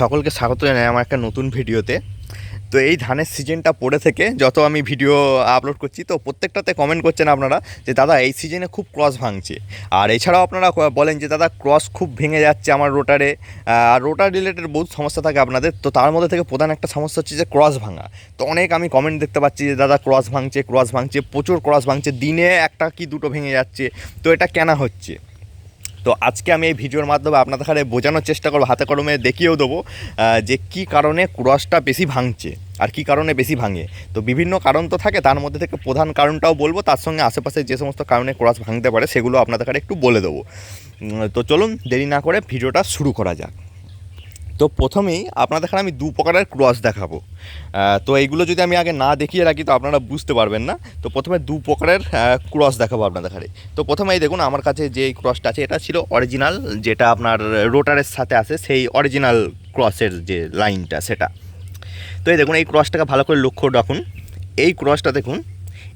সকলকে স্বাগত জানাই আমার একটা নতুন ভিডিওতে। তো এই ধানের সিজনটা পড়ে থেকে যত আমি ভিডিও আপলোড করছি, তো প্রত্যেকটাতে কমেন্ট করছেন আপনারা যে, দাদা, এই সিজনে খুব ক্রস ভাঙছে। আর এছাড়াও আপনারা বলেন যে, দাদা ক্রস খুব ভেঙে যাচ্ছে আমার রোটারে আর রোটার রিলেটেড বহু সমস্যা থাকে আপনাদের, তো তার মধ্যে থেকে প্রধান একটা সমস্যা হচ্ছে যে ক্রস ভাঙা। তো অনেক আমি কমেন্ট দেখতে পাচ্ছি যে, দাদা ক্রস ভাঙছে ক্রস ভাঙছে, প্রচুর ক্রস ভাঙছে, দিনে একটা কি দুটো ভেঙে যাচ্ছে। তো এটা কেনা হচ্ছে? তো আজকে আমি এই ভিডিওর মাধ্যমে আপনাদের হারে বোঝানোর চেষ্টা করব, হাতে কলমে দেখিয়েও দেবো যে কি কারণে ক্রসটা বেশি ভাঙছে আর কি কারণে বেশি ভাঙে। তো বিভিন্ন কারণ তো থাকে, তার মধ্যে থেকে প্রধান কারণটাও বলব, তার সঙ্গে আশেপাশে যে সমস্ত কারণে ক্রস ভাঙতে পারে সেগুলো আপনাদের একটু বলে দেবো। তো চলুন দেরি না করে ভিডিওটা শুরু করা যাক। তো প্রথমেই আপনাদের এখানে আমি দু প্রকারের ক্রস দেখাবো। তো এইগুলো যদি আমি আগে না দেখিয়ে রাখি, তো আপনারা বুঝতে পারবেন না। তো প্রথমে দু প্রকারের ক্রস দেখাবো আপনাদের এখানে। তো প্রথমে এই দেখুন, আমার কাছে যে ক্রসটা আছে, এটা ছিল অরিজিনাল যেটা আপনার রোটারের সাথে আছে, সেই অরিজিনাল ক্রসের যে লাইনটা সেটা। তো এই দেখুন, এই ক্রসটাকে ভালো করে লক্ষ্য রাখুন। এই ক্রসটা দেখুন,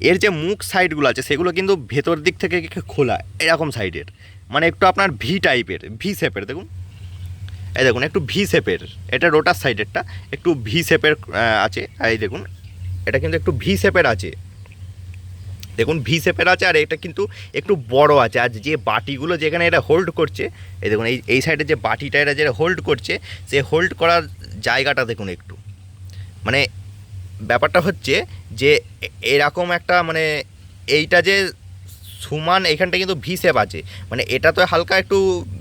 এর যে মুখ সাইডগুলো আছে, সেগুলো কিন্তু ভেতর দিক থেকে খোলা, এরকম সাইডের মানে একটু আপনার ভি টাইপের ভি শেপের দেখুন। এই দেখুন, একটু ভি শেপের এটা রোটার সাইডেরটা একটু ভি শেপের আছে। এই দেখুন, এটা কিন্তু একটু ভি শেপের আছে। দেখুন ভি শেপের আছে আর এটা কিন্তু একটু বড় আছে। আর যে বাটিগুলো যেখানে এটা হোল্ড করছে, এই দেখুন, এই এই সাইডে যে বাটিটা এটা যেটা হোল্ড করছে, সে হোল্ড করার জায়গাটা দেখুন একটু। মানে ব্যাপারটা হচ্ছে যে এরকম একটা মানে এইটা যে সমান এইখানটা কিন্তু ভি শেপ আছে। মানে এটা তো হালকা একটু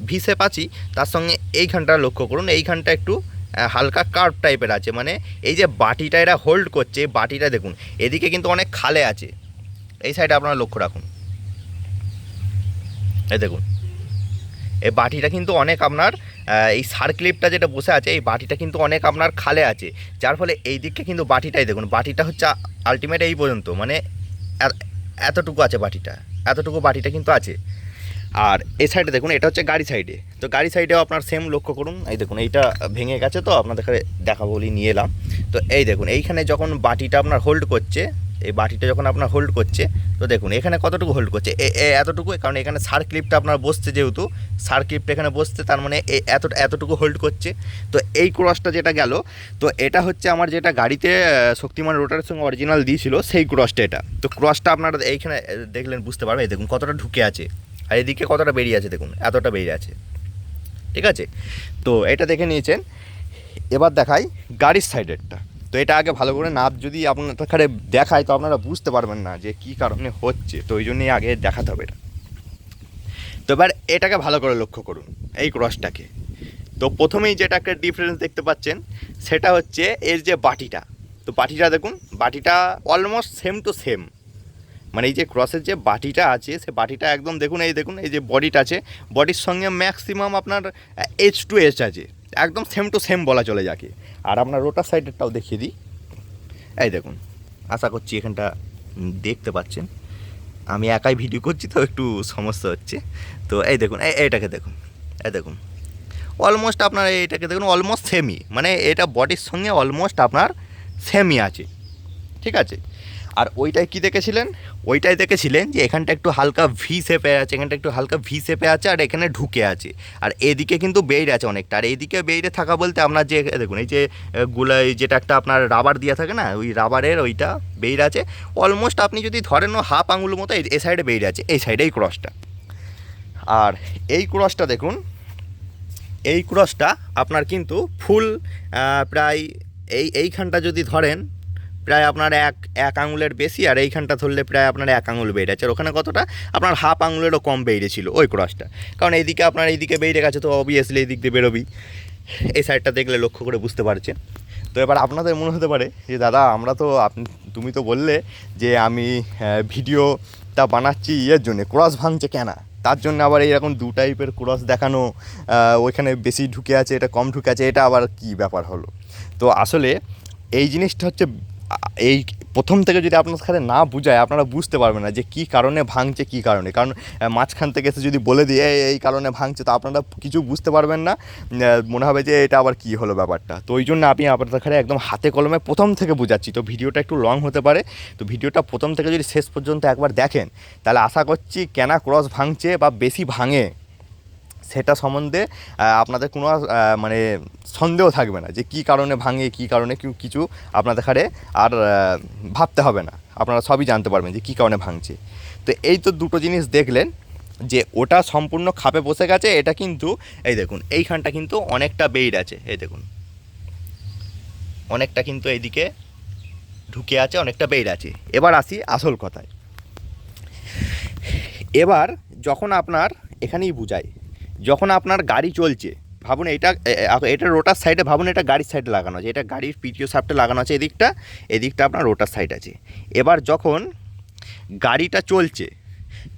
ভি শেপ আছি, তার সঙ্গে এইখানটা লক্ষ্য করুন, এইখানটা একটু হালকা কার্ভ টাইপের আছে। মানে এই যে বাটিটা এরা হোল্ড করছে, বাটিটা দেখুন, এদিকে কিন্তু অনেক খালে আছে। এই সাইডে আপনারা লক্ষ্য রাখুন। এই দেখুন, এই বাটিটা কিন্তু অনেক আপনার এই সার্ক্লিপটা যেটা বসে আছে, এই বাটিটা কিন্তু অনেক আপনার খালে আছে। যার ফলে এই দিককে কিন্তু বাটিটাই দেখুন, বাটিটা হচ্ছে আলটিমেট এই পর্যন্ত। মানে এতটুকু আছে বাটিটা। এতটুকু বাটিটা কিন্তু আছে। আর এই সাইডে দেখুন, এটা হচ্ছে গাড়ি সাইডে তো গাড়ি সাইডেও আপনার সেম লক্ষ্য করুন। এই দেখুন, এইটা ভেঙে গেছে তো আপনাদের দেখা বলি নিয়ে এলাম। তো এই দেখুন, এইখানে যখন বাটিটা আপনার হোল্ড করছে এই বাটিটা যখন আপনার হোল্ড করছে, তো দেখুন, এখানে কতটুকু হোল্ড করছে? এতটুকু, কারণ এখানে সার ক্লিপটা আপনার বসছে যেহেতু সার ক্লিপটা এখানে বসছে, তার মানে এ, এত, এতটুকু হোল্ড করছে। তো এই ক্রসটা যেটা গেল, তো এটা হচ্ছে আমার যেটা গাড়িতে শক্তিমান রোটারের সঙ্গে অরিজিনাল দিয়েছিল, সেই ক্রসটা এটা। তো ক্রসটা আপনারা এইখানে দেখলেন, বুঝতে পারবেন, এই দেখুন, কতটা ঢুকে আছে। আর এদিকে কতটা বেরিয়ে আছে, দেখুন, এতটা বেরিয়ে আছে। ঠিক আছে? তো এটা দেখে নিয়েছেন। এবার দেখাই গাড়ির সাইডেরটা তো এটা আগে ভালো করে নাপ যদি আপনার দেখায়, তো আপনারা বুঝতে পারবেন না যে কী কারণে হচ্ছে। তো ওই জন্যই আগে দেখাতে হবে এটা। তো এবার এটাকে ভালো করে লক্ষ্য করুন, এই ক্রসটাকে। তো প্রথমেই যেটা একটা ডিফারেন্স দেখতে পাচ্ছেন, সেটা হচ্ছে এর যে বাটিটা। তো বাটিটা দেখুন, বাটিটা অলমোস্ট সেম টু সেম মানে এই যে ক্রসের যে বাটিটা আছে, সে বাটিটা একদম দেখুন, এই দেখুন, এই যে বডিটা আছে বডির সঙ্গে ম্যাক্সিমাম আপনার এইচ টু এইচ আছে। একদম সেম টু সেম বলা চলে যাকে। আর আপনার রোটার সাইডেরটাও দেখিয়ে দিই। এই দেখুন, আশা করছি এখানটা দেখতে পাচ্ছেন। আমি একাই ভিডিও করছি, তো একটু সমস্যা হচ্ছে। তো এই দেখুন, এই এইটাকে দেখুন, এই দেখুন। অলমোস্ট আপনার এইটাকে দেখুন অলমোস্ট সেমই মানে এটা বডির সঙ্গে অলমোস্ট আপনার সেমই আছে। ঠিক আছে? আর ওইটাই কি দেখেছিলেন? ওইটাই দেখেছিলেন যে এখানটা একটু হালকা ভি শেপে আছে এখানটা একটু হালকা ভি শেপে আছে আর এখানে ঢুকে আছে। আর এদিকে কিন্তু বেইরে আছে অনেকটা। আর এইদিকে বেইরে থাকা বলতে আপনার যে দেখুন এই যে আহ, গুলা যেটা একটা আপনার রাবার দেওয়া থাকে না ওই রাবারের ওইটা বেইরে আছে। অলমোস্ট আপনি যদি ধরেন ও হাফ আঙুল মতো এই সাইডে বেইরে আছে এই সাইডে এই ক্রসটা আর এই ক্রসটা দেখুন এই ক্রসটা আপনার কিন্তু ফুল প্রায় এই এইখানটা যদি ধরেন প্রায় আপনার এক এক আঙুলের বেশি আর এইখানটা ধরলে প্রায় আপনার এক আঙুল বেড়ে আছে আর ওখানে কতটা? আপনার হাফ আঙুলেরও কম বেড়েছিল ওই ক্রসটা কারণ এইদিকে আপনার এইদিকে বেড়ে গেছে তো অবভিয়াসলি এই দিক দিয়ে বেরোবি। এই সাইডটা দেখলে লক্ষ্য করে বুঝতে পারছেন। তো এবার আপনাদের মনে হতে পারে যে, দাদা, আমরা তো আপনি তুমি তো বললে যে আমি ভিডিওটা বানাচ্ছি ইয়ের জন্যে ক্রস ভাঙছে কেনা? তার জন্য আবার এইরকম দু টাইপের ক্রস দেখানো ওইখানে বেশি ঢুকে আছে, এটা কম ঢুকে আছে, এটা আবার কি ব্যাপার হলো? তো আসলে এই জিনিসটা হচ্ছে এই প্রথম থেকে যদি আপনার সাথে না বুঝায়, আপনারা বুঝতে পারবেন না যে কী কারণে ভাঙছে, কী কারণে। কারণ মাঝখান থেকে এসে যদি বলে দিয়ে, "এই- কারণে ভাঙছে তো আপনারা কিছু বুঝতে পারবেন না। মনে হবে যে এটা আবার কী হলো ব্যাপারটা। তো ওই জন্য আমি আপনাদের কাছে একদম হাতে কলমে প্রথম থেকে বুঝাচ্ছি। তো ভিডিওটা একটু লং হতে পারে। তো ভিডিওটা প্রথম থেকে যদি শেষ পর্যন্ত একবার দেখেন, তাহলে আশা করছি কেনা ক্রস ভাঙছে বা বেশি ভাঙে। সেটা সম্বন্ধে আপনাদের কোনো মানে সন্দেহ থাকবে না যে কী কারণে ভাঙে, কী কারণে কিছু আপনাদের খারে আর ভাবতে হবে না। আপনারা সবই জানতে পারবেন যে কী কারণে ভাঙছে। তো এই তো দুটো জিনিস দেখলেন যে ওটা সম্পূর্ণ খাপে বসে গেছে, এটা কিন্তু, এই দেখুন, এইখানটা কিন্তু অনেকটা বেইড আছে, এই দেখুন। অনেকটা কিন্তু এইদিকে ঢুকে আছে, অনেকটা বেইড আছে। এবার আসি আসল কথায়। এবার যখন আপনার এখানেই বুঝাই যখন আপনার গাড়ি চলছে, ভাবুন এটা এটা রোটার সাইডে ভাবুন এটা গাড়ির সাইডে লাগানো আছে, এটা গাড়ির পিটিও সাপটে লাগানো আছে এদিকটা এদিকটা আপনার রোটার সাইড আছে। এবার যখন গাড়িটা চলছে,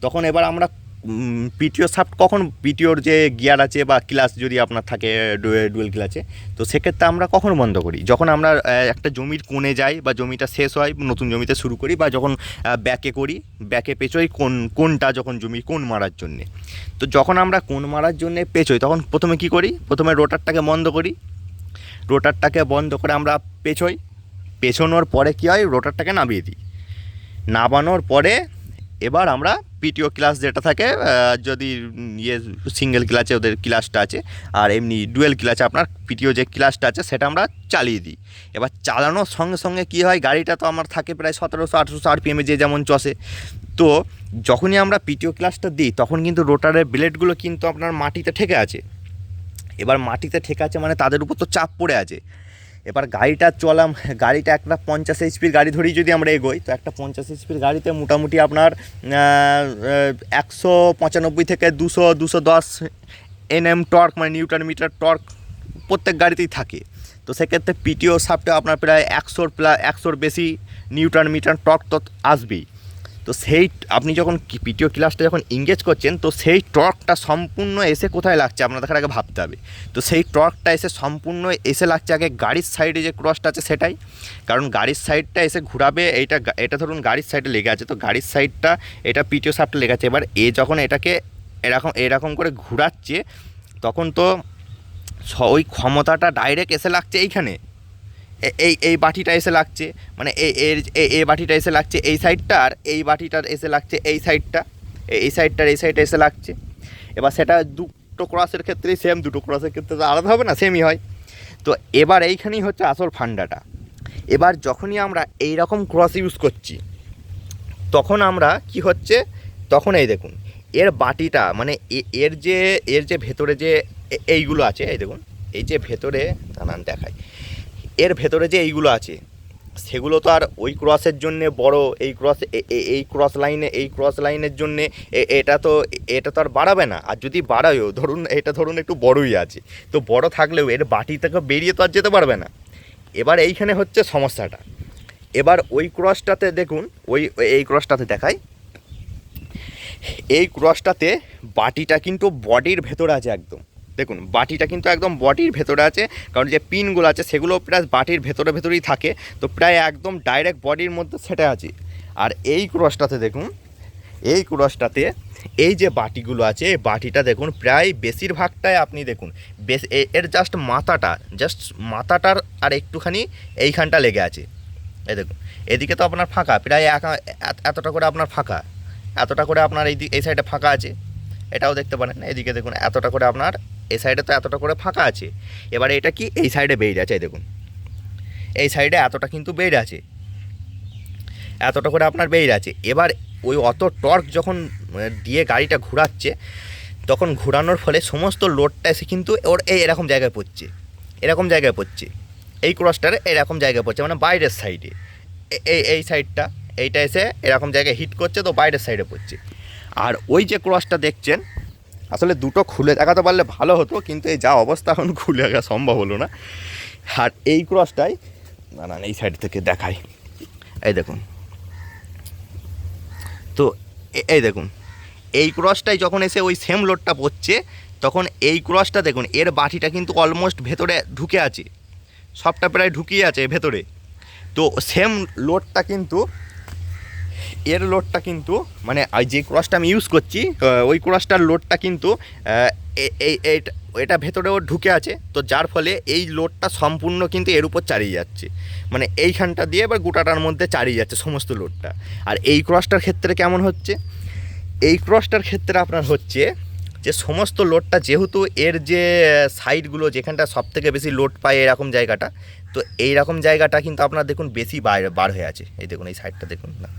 তখন এবার আমরা পিটিও সাফট কখন পিটিওর যে গিয়ার আছে বা ক্লাস যদি আপনার থাকে ডুয়েল ক্লাসে তো সেক্ষেত্রে আমরা কখন বন্ধ করি? যখন আমরা একটা জমির কোণে যাই বা জমিটা শেষ হয়, নতুন জমিতে শুরু করি বা যখন ব্যাকে করি ব্যাকে পেঁচোই কোন কোনটা যখন জমি কোন মারার জন্যে। তো যখন আমরা কোন মারার জন্যে পেঁচোই, তখন প্রথমে কি করি? প্রথমে রোটারটাকে বন্ধ করি। রোটারটাকে বন্ধ করে আমরা পেছোই পেছোনোর পরে কী হয়? রোটারটাকে নামিয়ে দিই। নামানোর পরে এবার আমরা পিটিও ক্লাস যেটা থাকে যদি ইয়ে সিঙ্গেল ক্লাচে ওদের ক্লাসটা আছে, আর এমনি ডুয়েল ক্লাচে আপনার পিটিও যে ক্লাসটা আছে, সেটা আমরা চালিয়ে দিই। এবার চালানোর সঙ্গে সঙ্গে কী হয়, গাড়িটা তো আমার থাকে প্রায় সতেরোশো, আঠেরোশো আরপিএমে যে যেমন চষে। তো যখনই আমরা পিটিও ক্লাসটা দিই, তখন কিন্তু রোটারের ব্লেডগুলো কিন্তু আপনার মাটিতে ঠেকে আছে। এবার মাটিতে ঠেকে আছে মানে তাদের উপর তো চাপ পড়ে আছে। এবার গাড়িটা চলাম, গাড়িটা একটা পঞ্চাশ এইচপির গাড়ি ধরেই যদি আমরা এগোই, তো একটা পঞ্চাশ এইচপির গাড়িতে মোটামুটি আপনার একশো পঁচানব্বই থেকে দুশো দুশো দশ এনএম টর্ক মানে নিউটন মিটার টর্ক প্রত্যেক গাড়িতেই থাকে। তো সেক্ষেত্রে পিটিও সাপটা আপনার প্রায় একশোর প্লা, একশোর বেশি নিউটন মিটার টর্ক তো আসবেই। তো সেই আপনি যখন পিটিও ক্লাসটা যখন ইংগেজ করছেন, তো সেই টর্কটা সম্পূর্ণ এসে কোথায় লাগছে আপনাদের আগে ভাবতে হবে। তো সেই টর্কটা এসে সম্পূর্ণ এসে লাগছে আগে গাড়ির সাইডে যে ক্রসটা আছে সেটাই। কারণ গাড়ির সাইডটা এসে ঘুরাবে, এইটা এটা ধরুন গাড়ির সাইডে লেগে আছে, তো গাড়ির সাইডটা এটা পিটিও সাপটা লেগে আছে। এবার এ যখন এটাকে এরকম এরকম করে ঘুরাচ্ছে, তখন তো ওই ক্ষমতাটা ডাইরেক্ট এসে লাগছে এইখানে। এই এই বাটিটা এসে লাগছে। মানে এই এর এই বাটিটা এসে লাগছে এই সাইডটা আর এই বাটিটার এসে লাগছে এই সাইডটা। এই সাইডটার এই সাইডটা এসে লাগছে। এবার সেটা দুটো ক্রসের ক্ষেত্রেই সেম দুটো ক্রসের ক্ষেত্রে তো আলাদা হবে না সেমই হয়। তো এবার এইখানেই হচ্ছে আসল ফান্ডাটা। এবার যখনই আমরা এই রকম ক্রস ইউজ করছি, তখন আমরা কি হচ্ছে? তখন এই দেখুন, এর বাটিটা মানে এর যে এর যে ভেতরে যে এইগুলো আছে, এই দেখুন, এই যে ভেতরে নানান দেখায় এর ভেতরে যে এইগুলো আছে, সেগুলো তো আর ওই ক্রসের জন্যে বড়, এই ক্রস এই ক্রস লাইনে এই ক্রস লাইনের জন্যে এটা তো এটা তো আর বাড়াবে না। আর যদি বাড়ায়ও, ধরুন, এটা ধরুন একটু বড়ই আছে, তো বড় থাকলেও এর বাটি থেকে বেরিয়ে তো আর যেতে পারবে না। এবার এইখানে হচ্ছে সমস্যাটা। এবার ওই ক্রসটাতে দেখুন, ওই, এই ক্রসটাতে দেখাই। এই ক্রসটাতে বাটিটা কিন্তু বডির ভেতরে আছে একদম। দেখুন, বাটিটা কিন্তু একদম বডির ভেতরে আছে, কারণ যে পিনগুলো আছে সেগুলো প্রায় বাটির ভেতরে ভেতরেই থাকে, তো প্রায় একদম ডাইরেক্ট বডির মধ্যে সেটা আছে। আর এই ক্রসটাতে দেখুন, এই ক্রসটাতে এই যে বাটিগুলো আছে, এই বাটিটা দেখুন, প্রায় বেশিরভাগটাই আপনি দেখুন, বেশ এর জাস্ট মাথাটা জাস্ট মাথাটার আর একটুখানি এইখানটা লেগে আছে। এই দেখুন, এদিকে তো আপনার ফাঁকা, প্রায় এতটা করে আপনার ফাঁকা, এতটা করে আপনার এই এই সাইডে ফাঁকা আছে। এটাও দেখতে পারেন। এদিকে দেখুন, এতটা করে আপনার এই সাইডে তো এতটা করে ফাঁকা আছে। এবারে এটা কি? এই সাইডে বেরিয়ে আছে দেখুন। এই সাইডে এতটা কিন্তু বেরিয়ে আছে এতটা করে আপনার বেরিয়ে আছে এবার ওই অত টর্ক যখন দিয়ে গাড়িটা ঘোরাচ্ছে, তখন ঘোরানোর ফলে সমস্ত লোডটা এসে কিন্তু ওর এই এরকম জায়গায় পড়ছে। এরকম জায়গায় পড়ছে। এই ক্রসটার এরকম জায়গায় পড়ছে মানে বাইরের সাইডে এই এই সাইডটা এইটা এসে এরকম জায়গায় হিট করছে, তো বাইরের সাইডে পড়ছে। আর ওই যে ক্রসটা দেখছেন, আসলে দুটো খুলে দেখাতে পারলে ভালো হতো, কিন্তু এই যা অবস্থা এখন খুলে দেখা সম্ভব হলো না। আর এই ক্রসটাই, না না এই সাইড থেকে দেখাই। এই দেখুন। তো এই দেখুন, এই ক্রসটাই যখন এসে ওই সেম লোডটা পড়ছে, তখন এই ক্রসটা দেখুন, এর বাটিটা কিন্তু অলমোস্ট ভেতরে ঢুকে আছে। সবটা প্রায় ঢুকিয়ে আছে ভেতরে। তো সেম লোডটা কিন্তু এর লোডটা কিন্তু মানে যে ক্রসটা আমি ইউজ করছি ওই ক্রসটার লোডটা কিন্তু এটা ভেতরেও ঢুকে আছে, তো যার ফলে এই লোডটা সম্পূর্ণ কিন্তু এর উপর চালিয়ে যাচ্ছে। মানে এইখানটা দিয়ে এবার গোটাটার মধ্যে চালিয়ে যাচ্ছে সমস্ত লোডটা আর এই ক্রসটার ক্ষেত্রে কেমন হচ্ছে? এই ক্রসটার ক্ষেত্রে আপনার হচ্ছে যে, সমস্ত লোডটা যেহেতু এর যে সাইডগুলো যেখানটা সব থেকে বেশি লোড পায় এরকম জায়গাটা, তো এই রকম জায়গাটা কিন্তু আপনার দেখুন বেশি বার বার হয়ে আছে। এই দেখুন, এই সাইডটা দেখুন, না।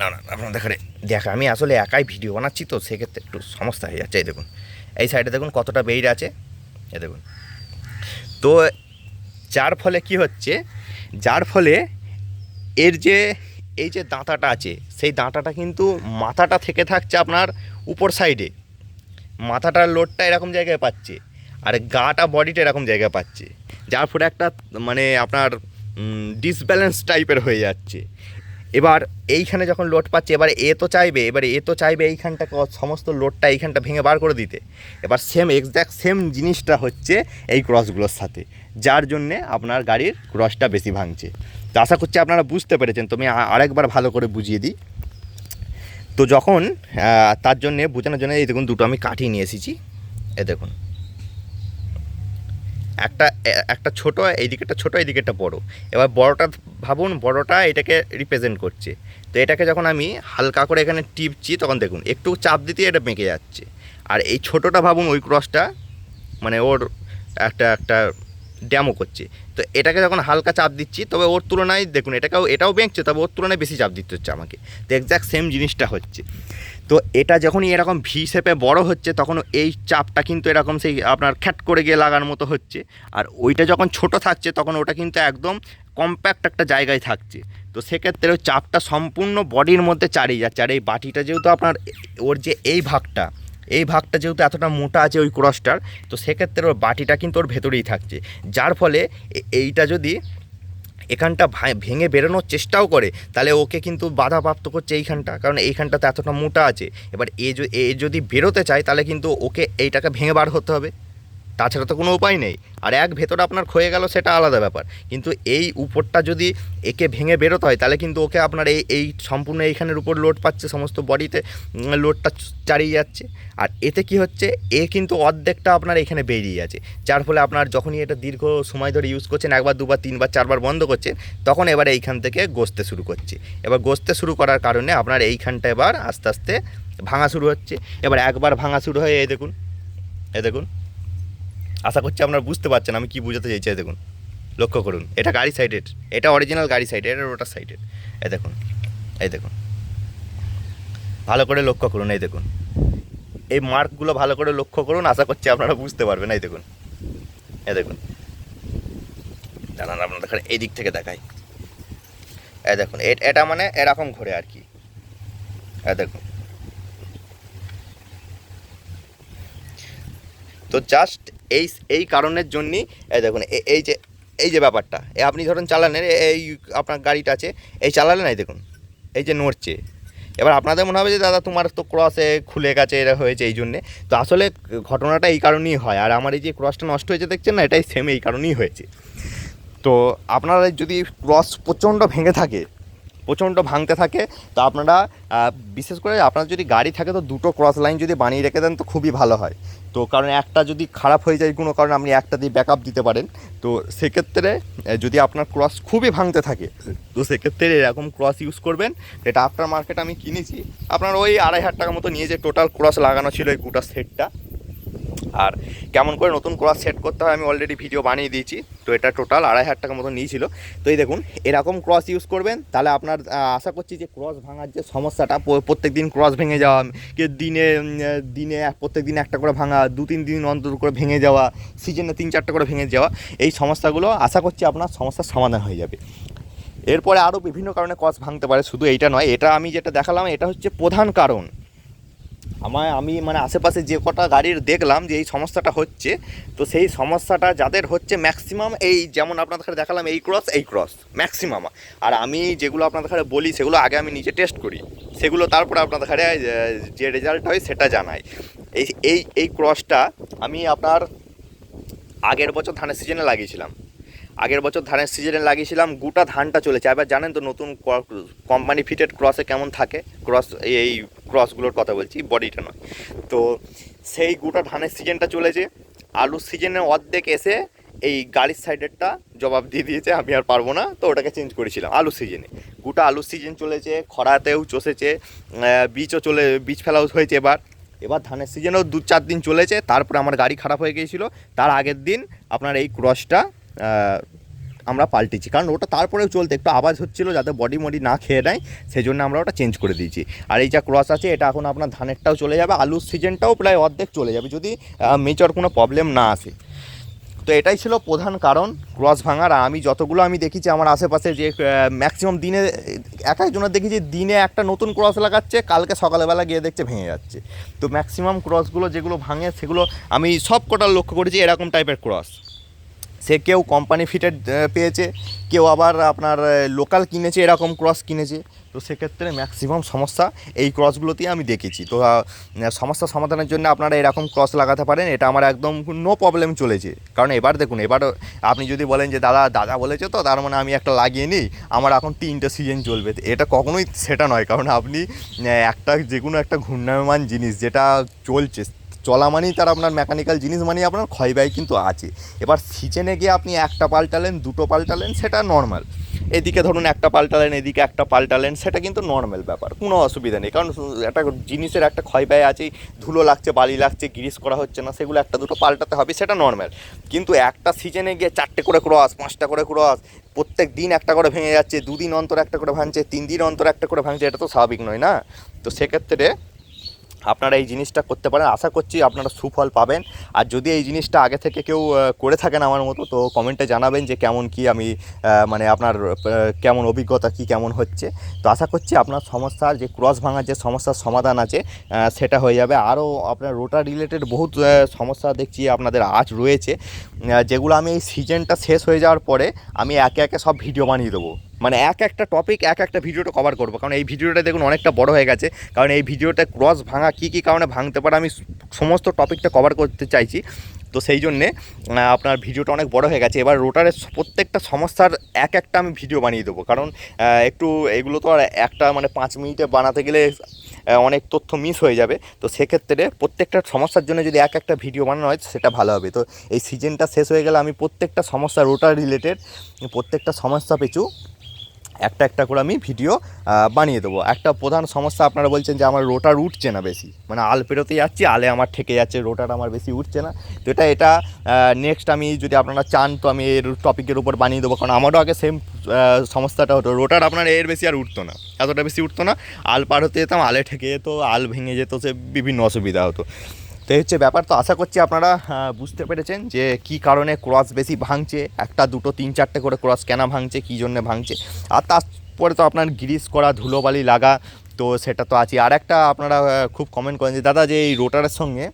না না আপনার দেখারে দেখা আমি আসলে একাই ভিডিও বানাচ্ছি তো, সেক্ষেত্রে একটু সমস্যা হয়ে যাচ্ছে, এই দেখুন। এই সাইডে দেখুন কতটা বেইর আছে, এই দেখুন। তো যার ফলে কি হচ্ছে, যার ফলে এর যে, এই যে দাঁতাটা আছে, সেই দাঁতাটা কিন্তু মাথাটা থেকে থাকছে আপনার উপর সাইডে মাথাটার লোডটা এরকম জায়গায় পাচ্ছে, আর গাটা বডিটা এরকম জায়গায় পাচ্ছে, যার ফলে একটা মানে আপনার ডিসব্যালেন্স টাইপের হয়ে যাচ্ছে। এবার এইখানে যখন লোড পাচ্ছে, এবার এ তো চাইবে, এবারে এ তো চাইবে এইখানটা সমস্ত লোডটা এইখানটা ভেঙে বার করে দিতে। এবার সেম এক্স্যাক্ট সেম জিনিসটা হচ্ছে এই ক্রসগুলোর সাথে, যার জন্যে আপনার গাড়ির ক্রসটা বেশি ভাঙছে। তো আশা করছি আপনারা বুঝতে পেরেছেন, তো আমি আরেকবার ভালো করে বুঝিয়ে দিই। তো যখন তার জন্যে বোঝানোর জন্য এই দেখুন, দুটো আমি কাঠি নিয়ে এসেছি। এ দেখুন। একটা একটা ছোট এইদিকে একটা ছোটো এইদিকে একটা বড়। এবার বড়টা ভাবুন, বড়টা এটাকে রিপ্রেজেন্ট করছে। তো এটাকে যখন আমি হালকা করে এখানে টিপছি, তখন দেখুন, একটু চাপ দিতে এটা বেঁকে যাচ্ছে। আর এই ছোটোটা ভাবুন, ওই ক্রসটা মানে ওর একটা একটা ড্যামো করছে। তো এটাকে যখন হালকা চাপ দিচ্ছি, তবে ওর তুলনায় দেখুন, এটাকেও, এটাও বেঁকছে, তবে ওর তুলনায় বেশি চাপ দিতে হচ্ছে আমাকে। তো এক্স্যাক্ট সেম জিনিসটা হচ্ছে। তো এটা যখনই এরকম ভি শেপে বড় হচ্ছে তখন এই চাপটা কিন্তু এরকম সেই আপনার খ্যাট করে গিয়ে লাগার মতো হচ্ছে। আর ওইটা যখন ছোট থাকছে, তখন ওটা কিন্তু একদম কম্প্যাক্ট একটা জায়গায় থাকছে। তো সেক্ষেত্রে চাপটা সম্পূর্ণ বডির মধ্যে চারিয়ে যাচ্ছে। আর এই বাটিটা যেহেতু আপনার, ওর যে এই ভাগটা এই ভাগটা যেহেতু এতটা মোটা আছে ওই ক্রসটার, তো সেক্ষেত্রে ওর বাটিটা কিন্তু ওর ভেতরেই থাকছে। যার ফলে এইটা যদি এখানটা ভেঙে বেরোনোর চেষ্টাও করে, তাহলে ওকে কিন্তু বাধাপ্রাপ্ত করছে এইখানটা, কারণ এইখানটা তো এতটা মোটা আছে। এবার এ যদি বেরোতে চায়, তাহলে কিন্তু ওকে এইটাকে ভেঙে বার হতে হবে। তাছাড়া তো কোনো উপায় নেই। আর এক ভেতরে আপনার ক্ষয়ে গেল সেটা আলাদা ব্যাপার। কিন্তু এই উপরটা যদি একে ভেঙে বেরোতে হয়, তাহলে কিন্তু ওকে আপনার এই এই সম্পূর্ণ এইখানের উপর লোড পাচ্ছে, সমস্ত বডিতে লোডটা চালিয়ে যাচ্ছে। আর এতে কি হচ্ছে, এ কিন্তু অর্ধেকটা আপনার এখানে বেরিয়ে আছে। যার ফলে আপনার যখনই এটা দীর্ঘ সময় ধরে ইউজ করছেন, একবার, দুবার, তিনবার, চারবার বন্ধ করছেন, তখন এবার এইখান থেকে গসতে শুরু করছে। এবার গসতে শুরু করার কারণে আপনার এইখানটা এবার আস্তে আস্তে ভাঙা শুরু হচ্ছে। এবার একবার ভাঙা শুরু হয়ে, এই দেখুন এই দেখুন আশা করছি আপনারা বুঝতে পারছেন, আমি কি বোঝাতে চাইছি দেখুন। লক্ষ্য করুন, এটা গাড়ি সাইডের, এটা অরিজিনাল গাড়ি সাইডের, এটা রোটার সাইডের। এই দেখুন এই দেখুন। ভালো করে লক্ষ্য করুন, এই দেখুন। এই মার্কগুলো ভালো করে লক্ষ্য করুন, আশা করছি আপনারা বুঝতে পারবেন, এই দেখুন। এই দেখুন। দাঁড়ান আপনার দেখার এই দিক থেকে দেখাই। এই দেখুন, এ- এটা মানে এরকম ঘোরে আর কি। এই দেখুন। তো জাস্ট এই এই কারণের জন্যই, এই দেখুন এই যে এই যে ব্যাপারটা, এ আপনি ধরুন চালালেন এ- এই আপনার গাড়িটা আছে, এই চালালেন এই দেখুন, এই যে নড়ছে, এবার আপনাদের মনে হবে যে, দাদা, তোমার তো ক্রসে খুলে গেছে এটা হয়েছে এই জন্যে। তো আসলে ঘটনাটা এই কারণেই হয়, আর আমার এই যে ক্রসটা নষ্ট হয়েছে, দেখছেন না? এটাই সেম এই কারণেই হয়েছে। তো আপনারা যদি ক্রস প্রচণ্ড ভেঙে থাকে, প্রচণ্ড ভাঙতে থাকে, তো আপনারা বিশেষ করে আপনার যদি গাড়ি থাকে, তো দুটো ক্রস লাইন যদি বানিয়ে রেখে দেন, তো খুবই ভালো হয়। তো কারণ একটা যদি খারাপ হয়ে যায় কোনো কারণে আপনি একটা দিয়ে ব্যাকআপ দিতে পারেন, তো সেক্ষেত্রে যদি আপনার ক্রস খুবই ভাঙতে থাকে, তো সেক্ষেত্রে এরকম ক্রস ইউজ করবেন। এটা আফটার মার্কেট আমি কিনেছি, আপনার ওই আড়াই হাজার টাকা মতো নিয়ে যে টোটাল ক্রস লাগানো ছিল এই গোটা সেটটা আর কেমন করে নতুন ক্রস সেট করতে হয়, আমি অলরেডি ভিডিও বানিয়ে দিয়েছি। তো এটা টোটাল আড়াই হাজার টাকা মতো নিয়েছিল। তো এই দেখুন, এরকম ক্রস ইউজ করবেন, তাহলে আপনার আশা করছি যে ক্রস ভাঙার যে সমস্যাটা প্রত্যেক দিন ক্রস ভেঙে যাওয়া দিনে দিনে প্রত্যেক দিন একটা করে ভাঙা, দু, তিন দিন অন্তর করে ভেঙে যাওয়া সিজনে তিন, চারটা করে ভেঙে যাওয়া, এই সমস্যাগুলো আশা করছি আপনার সমস্যার সমাধান হয়ে যাবে। এরপরে আরও বিভিন্ন কারণে ক্রস ভাঙতে পারে, শুধু এইটা নয়, এটা আমি যেটা দেখালাম, এটা হচ্ছে প্রধান কারণ। আমার আমি মানে আশেপাশে যে কটা গাড়ির দেখলাম যে এই সমস্যাটা হচ্ছে, তো সেই সমস্যাটা যাদের হচ্ছে ম্যাক্সিমাম এই যেমন আপনাদের দেখালাম এই ক্রস এই ক্রস ম্যাক্সিমাম আর আমি যেগুলো আপনাদের বলি, সেগুলো আগে আমি নিজে টেস্ট করি। সেগুলো তারপরে আপনাদের যে রেজাল্ট হয় সেটা জানাই। এই এই এই ক্রসটা আমি আপনার আগের বছর ধানের সিজনে লাগিয়েছিলাম। আগের বছর ধানের সিজনে লাগিয়েছিলাম, গোটা ধানটা চলেছে। এবার জানেন তো নতুন কোম্পানি ফিটেড ক্রসে কেমন থাকে? ক্রস এই ক্রসগুলোর কথা বলছি বডিটা নয়। তো সেই গোটা ধানের সিজনটা চলেছে। আলুর সিজনে অর্ধেক এসে এই গাড়ির সাইডেরটা জবাব দিয়ে দিয়েছে, আমি আর পারব না, তো ওটাকে চেঞ্জ করেছিলাম আলুর সিজনে গোটা আলুর সিজন চলেছে, খরাতেও চষেছে বীজও চলে বীজ ফেলাও হয়েছে এবার। এবার ধানের সিজনেও দু চার দিন চলেছে, তারপরে আমার গাড়ি খারাপ হয়ে গিয়েছিল। তার আগের দিন আপনার এই ক্রসটা আমরা পাল্টেছি। কারণ ওটা তারপরেও চলতে, একটু আওয়াজ হচ্ছিল যাতে বডি মডি না খেয়ে নেয় সেই জন্য আমরা ওটা চেঞ্জ করে দিয়েছি। আর এই যা ক্রস আছে, এটা এখন আপনার ধানেরটাও চলে যাবে, আলুর সিজনটাও প্রায় অর্ধেক চলে যাবে। যদি মেচর কোনো প্রবলেম না আসে। তো এটাই ছিল প্রধান কারণ ক্রস ভাঙার। আমি যতগুলো আমি দেখেছি, আমার আশেপাশে যে ম্যাক্সিমাম দিনে, এক একজনের দেখেছি, দিনে একটা নতুন ক্রস লাগাচ্ছে, কালকে সকালবেলা গিয়ে দেখছে ভেঙে যাচ্ছে। তো ম্যাক্সিমাম ক্রসগুলো যেগুলো ভাঙে, সেগুলো আমি সব কটার লক্ষ্য করেছি, এরকম টাইপের ক্রস সে কেউ কোম্পানি ফিটেড পেয়েছে, কেউ আবার আপনার লোকাল কিনেছে, এরকম ক্রস কিনেছে। তো সেক্ষেত্রে ম্যাক্সিমাম সমস্যা এই ক্রসগুলোতেই আমি দেখেছি। তো সমস্যা সমাধানের জন্য আপনারা এরকম ক্রস লাগাতে পারেন, এটা আমার একদম নো প্রবলেম চলেছে। কারণ এবার দেখুন, এবার আপনি যদি বলেন যে, দাদা দাদা বলেছে তো, তার মানে আমি একটা লাগিয়ে নিই, আমার এখন তিনটে সিজন চলবে। এটা কখনোই সেটা নয়, কারণ আপনি একটা যে কোনো একটা ঘূর্ণায়মান জিনিস যেটা চলছে চলা মানেই তার আপনার মেকানিক্যাল জিনিস মানেই আপনার ক্ষয় ব্যয় কিন্তু আছে। এবার সিজনে গিয়ে আপনি একটা পাল্টালেন, দুটো পাল্টালেন, সেটা নর্মাল এদিকে ধরুন একটা পাল্টালেন, এদিকে একটা পাল্টালেন, সেটা কিন্তু নর্মাল ব্যাপার, কোনো অসুবিধা নেই। কারণ একটা জিনিসের একটা ক্ষয় ব্যয় আছেই, ধুলো লাগছে, বালি লাগছে, গ্রিস করা হচ্ছে না, সেগুলো একটা দুটো পাল্টাতে হবে, সেটা নর্মাল কিন্তু একটা সিজনে গিয়ে চারটে করে ক্রস পাঁচটা করে ক্রস প্রত্যেক দিন একটা করে ভেঙে যাচ্ছে, দুদিন অন্তর একটা করে ভাঙছে, তিন দিন অন্তর একটা করে ভাঙছে, এটা তো স্বাভাবিক নয় না? তো সেক্ষেত্রে আপনারা এই জিনিসটা করতে পারেন। আশা করছি আপনারা সুফল পাবেন। আর যদি এই জিনিসটা আগে থেকে কেউ করে থাকেন আমার মতো, তো কমেন্টে জানাবেন যে কেমন কি আমি মানে আপনার কেমন অভিজ্ঞতা, কি কেমন হচ্ছে। তো আশা করছি আপনার সমস্যার যে ক্রস ভাঙার যে সমস্যার সমাধান আছে সেটা হয়ে যাবে। আরও আপনার রোটার রিলেটেড বহুত সমস্যা দেখছি আপনাদের আজ রয়েছে। যেগুলো আমি এই সিজনটা শেষ হয়ে যাওয়ার পরে আমি একে একে সব ভিডিও বানিয়ে দেবো। মানে এক একটা টপিক এক একটা ভিডিওটা কভার করব। কারণ এই ভিডিওটা দেখুন অনেকটা বড় হয়ে গেছে। কারণ এই ভিডিওটা ক্রস ভাঙা কী কী কারণে ভাঙতে পারে, আমি সমস্ত টপিকটা কভার করতে চাইছি। তো সেই জন্যে আপনার ভিডিওটা অনেক বড় হয়ে গেছে। এবার রোটারের প্রত্যেকটা সমস্যার এক একটা আমি ভিডিও বানিয়ে দেবো। কারণ একটু এগুলো তো আর একটা মানে পাঁচ মিনিটে বানাতে গেলে অনেক তথ্য মিস হয়ে যাবে। তো সেক্ষেত্রে প্রত্যেকটা সমস্যার জন্য যদি এক একটা ভিডিও বানানো হয়, সেটা ভালো হবে। তো এই সিজনটা শেষ হয়ে গেলে আমি প্রত্যেকটা সমস্যা রোটার রিলেটেড প্রত্যেকটা সমস্যা পিছু একটা একটা করে আমি ভিডিও বানিয়ে দেবো। একটা প্রধান সমস্যা আপনারা বলছেন যে আমার রোটার উঠছে না বেশি। মানে আল পেরোতে যাচ্ছি, আলে আমার ঠেকে যাচ্ছে, রোটার আমার বেশি উঠছে না। তো এটা এটা নেক্সট আমি যদি আপনারা চান, তো আমি এর টপিকের উপর বানিয়ে দেবো। কারণ আমারও আগে সেম সমস্যাটা হতো। রোটার আপনার এর বেশি আর উঠতো না। এতটা বেশি উঠতো না। আল পার হতে যেতাম, আলে ঠেকে যেত, আল ভেঙে যেত, সে বিভিন্ন অসুবিধা হতো। তো এই হচ্ছে ব্যাপার। তো আশা করছি আপনারা বুঝতে পেরেছেন যে কি কারণে ক্রস বেশি ভাঙছে, একটা, দুটো, তিন, চারটে করে ক্রস কেন ভাঙছে, কী জন্যে ভাঙছে। আর তারপরে তো আপনার গ্রিস করা, ধুলোবালি লাগা, তো সেটা তো আছে আর একটা আপনারা খুব কমেন্ট করেন যে, দাদা যে এই রোটারের সঙ্গে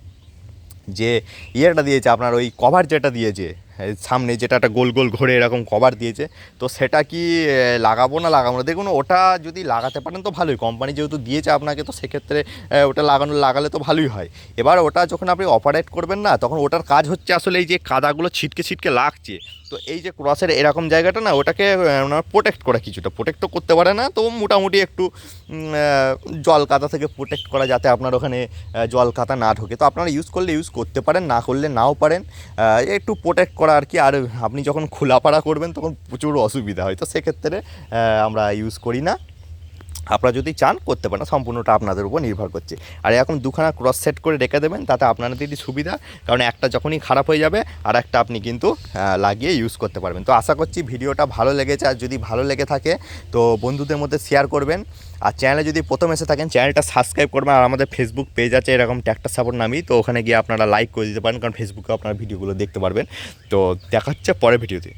যে ইয়েটা দিয়েছে, আপনার ওই কভার যেটা দিয়েছে সামনে যেটা একটা গোল গোল ঘোরে এরকম কভার দিয়েছে, তো সেটা কি লাগাবো না লাগাবো না? দেখুন, ওটা যদি লাগাতে পারেন তো ভালোই। কোম্পানি যেহেতু দিয়েছে আপনাকে, তো সেক্ষেত্রে ওটা লাগানো, লাগালে তো ভালোই হয়। এবার ওটা যখন আপনি অপারেট করবেন না, তখন ওটার কাজ হচ্ছে আসলে এই যে কাদাগুলো ছিটকে ছিটকে লাগছে তো এই যে ক্রসের এরকম জায়গাটা না, ওটাকে ওনার প্রোটেক্ট করা কিছুটা। প্রোটেক্ট তো করতে পারে না তো মোটামুটি একটু জল কাদা থেকে প্রোটেক্ট করা যাতে আপনার ওখানে জল কাদা না ঢোকে। তো আপনারা ইউজ করলে ইউজ করতে পারেন, না করলে নাও পারেন। একটু প্রোটেক্ট করা আর কি, আর আপনি যখন খোলাপাড়া করবেন, তখন প্রচুর অসুবিধা হয়। তো সেক্ষেত্রে আমরা ইউজ করি না। আপনারা যদি চান, করতে পারেন। সম্পূর্ণটা আপনাদের উপর নির্ভর করছে। আর এরকম দুখানা ক্রস সেট করে রেখে দেবেন, তাতে আপনাদেরই সুবিধা। কারণ একটা যখনই খারাপ হয়ে যাবে, আর একটা আপনি কিন্তু লাগিয়ে ইউজ করতে পারবেন। তো আশা করছি ভিডিওটা ভালো লেগেছে। আর যদি ভালো লেগে থাকে, তো বন্ধুদের মধ্যে শেয়ার করবেন। আর চ্যানেলে যদি প্রথম এসে থাকেন চ্যানেলটা সাবস্ক্রাইব করবেন। আর আমাদের ফেসবুক পেজ আছে, এরকম ট্যাক্টার সাপোর্ট নামি। তো ওখানে গিয়ে আপনারা লাইক করে দিতে পারেন, কারণ ফেসবুকে আপনারা ভিডিওগুলো দেখতে পারবেন। তো দেখা হচ্ছে পরের ভিডিওতে